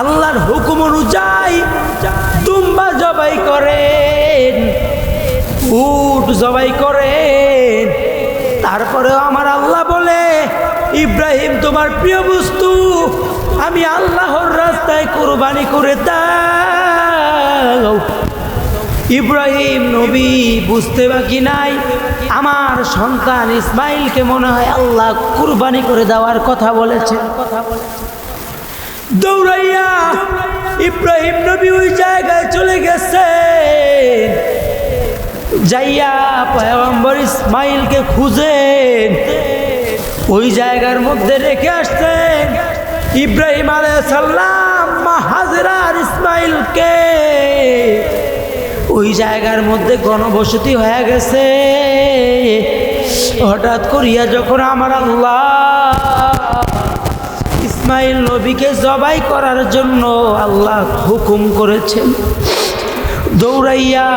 আল্লাহর হুকুম অনুযায়ী তুম্বা জবাই করেন, উট জবাই করেন। তারপরেও আমার আল্লাহ বলে, ইব্রাহিম, তোমার প্রিয় বস্তু, আমি আল্লাহর রাস্তায় কোরবানি করে দাও। ইব্রাহিম নবী বুঝতে বাকি নাই। আমার সন্তান ইসমাইলকে মনে হয় আল্লাহ কুরবানি করে দেওয়ার কথা বলেছে। কথা বলেছে দৌড়াইয়া ইব্রাহিম নবী ওই জায়গায় চলে গেছে। যাইয়া পয়গম্বর ইসমাইলকে খুঁজেন ওই জায়গার মধ্যে রেখে আসছেন ইব্রাহিম আলাইসাল্লাম মা হাজরা ইসমাইলকে। ওই জায়গার মধ্যে গণবসতি হয়ে গেছে। হঠাৎ করিয়া যখন আমার আল্লাহ ইসমাইল নবীকে জবাই করার জন্য আল্লাহ হুকুম করেছেন। দৌড়াইয়া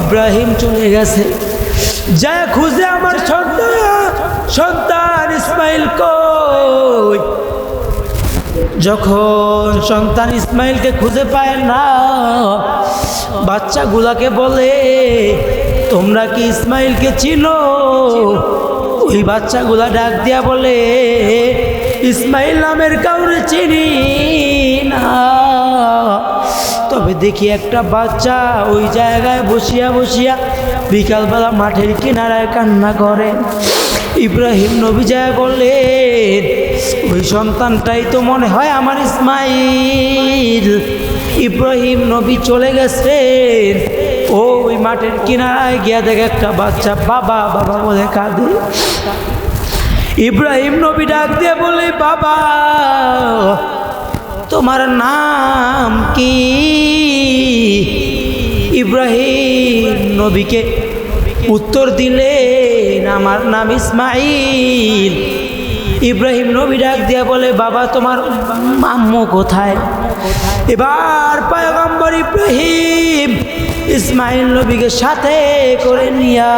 ইব্রাহিম চলে গেছে। যা খুঁজে আমার সন্তান সন্তান ইসমাইল কই? যখন সন্তান ইসমাইলকে খুঁজে পায় না, বাচ্চাগুলাকে বলে, তোমরা কি ইসমাইলকে চিনো? ওই বাচ্চাগুলা ডাক দিয়া বলে, ইসমাইল নামের কাউরে চিনি না। তবে দেখি একটা বাচ্চা ওই জায়গায় বসিয়া বসিয়া বিকালবেলা মাঠের কিনারায় কান্না করে। ইব্রাহিম নবী যায় বললেন, ওই সন্তানটাই তো মনে হয় আমার ইসমাইল। ইব্রাহিম নবী চলে গেছেন। ও ওই মাঠের কিনারায় গিয়া দেখে একটা বাচ্চা বাবা বাবা বলে কাঁদে। ইব্রাহিম নবী ডাক দিয়ে বলে, বাবা, তোমার নাম কি? ইব্রাহিম নবীকে উত্তর দিলেন, আমার নাম ইসমাইল। ইব্রাহিম নবী ডাক দিয়া বলে, বাবা, তোমার আম্মু কোথায়? এবার পয়গম্বর ইব্রাহিম ইসমাইল নবীকে সাথে করে নিয়া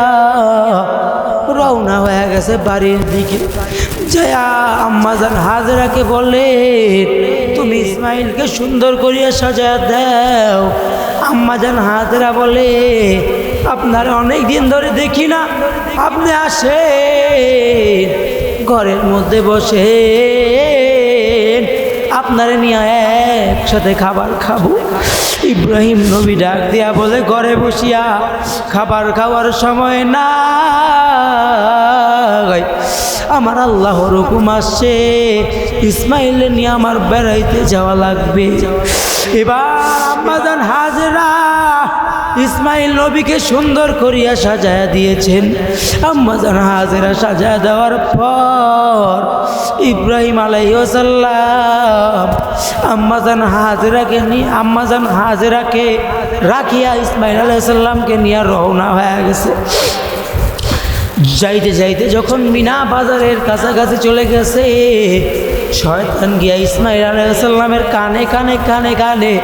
রওনা হয়ে গেছে বাড়ির দিকে। জয়া আম্মাজান হাজরাকে বলে, তুমি ইসমাইলকে সুন্দর করিয়া সাজা দাও। আম্মাজান হাজরা বলে, আপনার অনেক দিন ধরে দেখি না, আপনি আসেন, ঘরের মধ্যে বসে আপনারে নিয়ে একসাথে খাবার খাব। ইব্রাহিম নবী ডাক দিয়া বলে, ঘরে বসিয়া খাবার খাওয়ার সময় না আমার আল্লাহর হুকুম আসছে ইসমাইল নিয়ে আমার বেড়াইতে যাওয়া লাগবে। এবার হাজরা ইসমাইল নবীকে সুন্দর করিয়া সাজায়া দিয়েছেন। আম্মাজান হাজরা সাজায়া দেওয়ার পর ইব্রাহিম আলাইসাল্লাম আম্মাজান হাজরাকে নিয়ে আম্মাজান হাজরাকে রাখিয়া ইসমাইল আলাইসাল্লামকে নিয়ে রওনা হয়ে গেছে। যাইতে যাইতে যখন মিনা বাজারের কাছাকাছি চলে গেছে, শয়তান গিয়া ইসমাইল আলাইসাল্লামের কানে কানে কানে কানে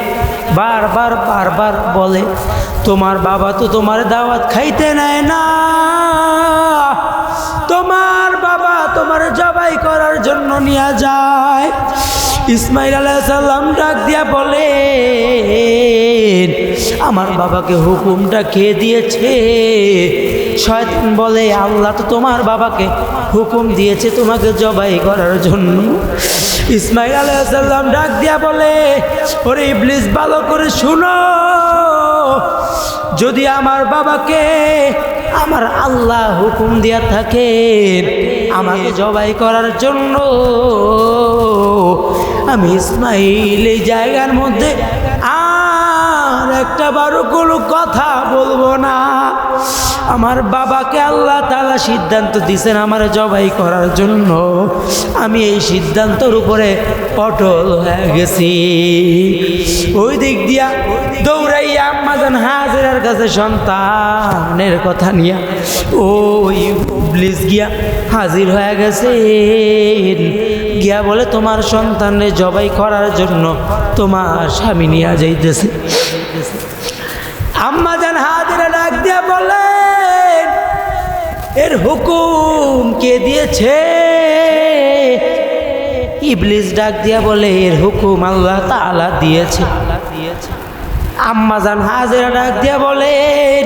বারবার বারবার বলে, তোমার বাবা তো তোমার দাওয়াত খাইতে নেয় না। তোমার বাবা তোমার জবাই করার জন্য নিয়ে যায়। ইসমাইল আলাইসাল্লাম ডাক দিয়া বলে আমার বাবাকে হুকুমটা কে দিয়েছে? শয়তান বলে, আল্লাহ তো তোমার বাবাকে হুকুম দিয়েছে তোমাকে জবাই করার জন্য। ইসমাইল আলাইসাল্লাম ডাক দিয়া বলে, ওরে ইবলিস, ভালো করে শুনো। যদি আমার বাবাকে আমার আল্লাহ হুকুম দিয়া থাকে আমাকে জবাই করার জন্য আমি ইসমাইল এই জায়গার মধ্যে আর একটা বারো কোনো কথা বলব না। আমার বাবাকে আল্লাহ তালা সিদ্ধান্ত দিছেন আমার জবাই করার জন্য। আমি এই সিদ্ধান্তর উপরে অটল হয়ে গেছি। ওই দিক দিয়া দৌড়াইয়া আম্মাজান হাজেরার কাছে সন্তানের কথা নিয়ে ওই ব্লিজ গিয়া হাজির হয়ে গেছে গিয়া বলে, তোমার সন্তানের জবাই করার জন্য তোমার স্বামী নিয়ে যাইতেছে। আম্মাজান হাজিরা ডাক দিয়া বলেন এর হুকুম কে দিয়েছে? ইবলিস ডাক দিয়া বলে, এর হুকুম আল্লাহ তাআলা দিয়েছে। আম্মাজান হাজেরা ডাক দিয়া বলেন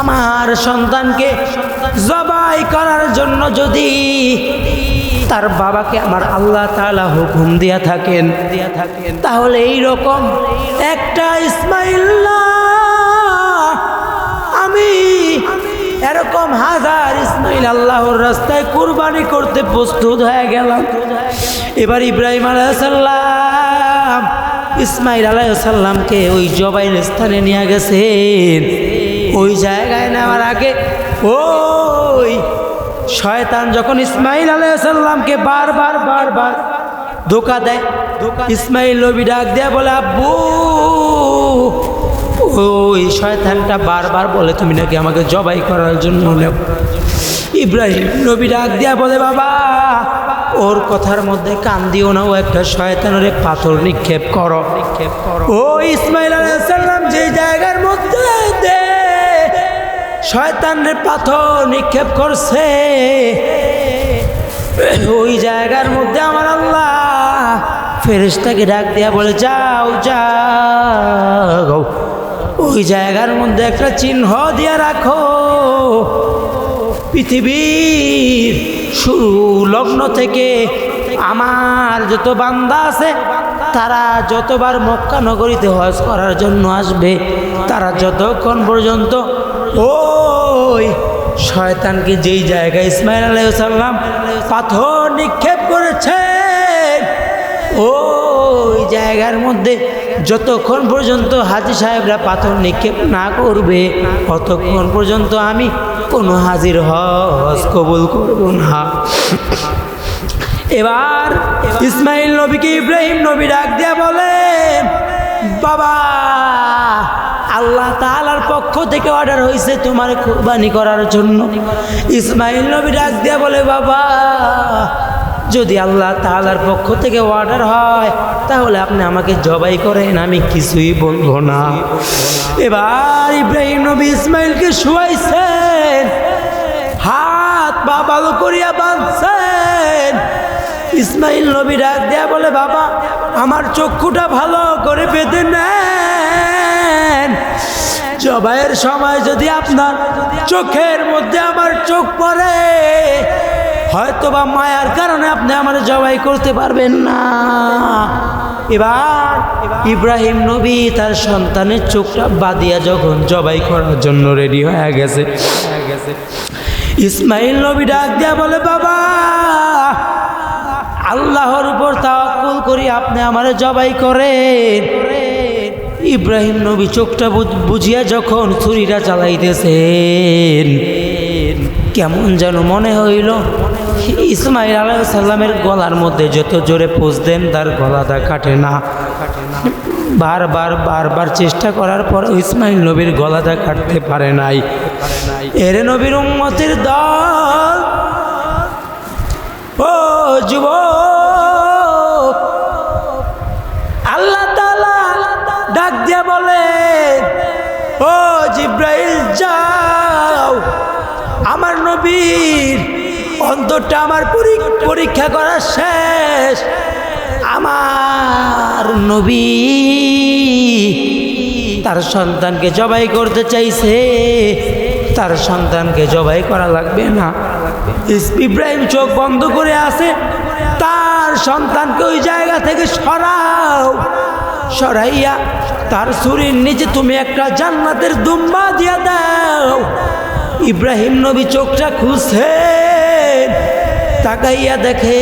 আমার সন্তানকে জবাই করার জন্য যদি তার বাবাকে আমার আল্লাহ তাআলা হুকুম দিয়া থাকেন। দিয়া থাকেন তাহলে এই রকম একটা ইসমাইল না, আমি এরকম হাজার ইসমাইল আল্লাহর রাস্তায় কুরবানি করতে প্রস্তুত হয়ে গেলাম। এবার ইব্রাহিম আলাইসাল্লাম ইসমাইল আলাইসাল্লামকে ওই জবাইল স্থানে নিয়ে গেছেন। ওই জায়গায় নেওয়ার আগে ওই শয়তান যখন ইসমাইল আলাইসাল্লামকে বারবার বারবার ধোকা দেয়, ইসমাইল নবী ডাক দেয়া বলে, আব্বু, ওই শয়তানটা বারবার বলে, তুমি নাকি আমাকে জবাই করার জন্য নেও। ইব্রাহিম নবী ডাক দিয়া বলে, বাবা, ওর কথার মধ্যে কান দিও না, ও একটা শয়তানের পাথর নিক্ষেপ করো। নিক্ষেপ করো ও ইসমাইল আলাইসাল্লাম যে জায়গার শয়তানের পাথর নিক্ষেপ করছে। ওই জায়গার মধ্যে আমার আল্লাহ ফেরেশতাকে ডাক দিয়া বলে, যাও যাও। ওই জায়গার মধ্যে একটা চিহ্ন দিয়া রাখো। পৃথিবীর শুরু লগ্ন থেকে আমার যত বান্দা আছে, তারা যতবার মক্কা নগরীতে হজ করার জন্য আসবে, তারা যতক্ষণ পর্যন্ত ওই শয়তানকে যেই জায়গায় ইসমাইল আলাইসাল্লাম পাথর নিক্ষেপ করেছেন ওই জায়গার মধ্যে যতক্ষণ পর্যন্ত হাজি সাহেবরা পাথর নিক্ষেপ না করবে, ততক্ষণ পর্যন্ত আমি কোনো হাজির হজ কবুল করব না। এবার ইসমাইল নবীকে ইব্রাহিম নবী ডাক দিয়া বলে, বাবা আল্লাহ তাআলার পক্ষ থেকে অর্ডার হয়েছে তোমার কোরবানি করার জন্য। ইসমাইল নবী ডাক দিয়া বলে, বাবা, যদি আল্লাহ তাআলার পক্ষ থেকে অর্ডার হয়, তাহলে আপনি আমাকে জবাই করেন, আমি কিছুই বলব না। এবার ইব্রাহিম নবী ইসমাইলকে শুয়াইছেন, হাত পা ভালো করিয়া বাঁধছেন। ইসমাইল নবী ডাক দেয়া বলে, বাবা, আমার চক্ষুটা ভালো করে বেঁধে নেন জবাইয়ের সময় যদি আপনার চোখের মধ্যে আমার চোখ পড়ে হয়তো বা মায়ার কারণে আপনি আমার জবাই করতে পারবেন না। এবার ইব্রাহিম নবী তার সন্তানের চোখটা বাদিয়া যখন জবাই করার জন্য রেডি হয়ে গেছে, ইসমাইল নবী ডাক দিয়া বলে, বাবা, আল্লাহর উপর তাওয়াক্কুল করি, আপনি আমার জবাই করেন। ইব্রাহিম নবী চোখটা বুঝ- বুঝিয়া যখন ছুরিটা চালাইতেছেন কেমন যেন মনে হইল, ইসমাইল আলাইসাল্লামের গলার মধ্যে যত জোরে পোষ দেন, তার গলাটা কাটে না। বারবার বারবার চেষ্টা করার পর ইসমাইল নবীর গলাটা কাটতে পারে নাই। এরে নবীর উম্মতের দল, ও যুব যাও। আমার নবীর অন্তরটা আমার পরী- পরীক্ষা করা শেষ। আমার নবী তার সন্তানকে জবাই করতে চাইছে। তার সন্তানকে জবাই করা লাগবে না। ইব্রাহিম চোখ বন্ধ করে আছে। তার সন্তানকে ওই জায়গা থেকে সরাও। সরাইয়া তার শরীর নিচে তুমি একটা জান্নাতের দুম্বা দিয়া দাও। ইব্রাহিম নবী চোখটা খুলছেন, তাকাইয়া দেখে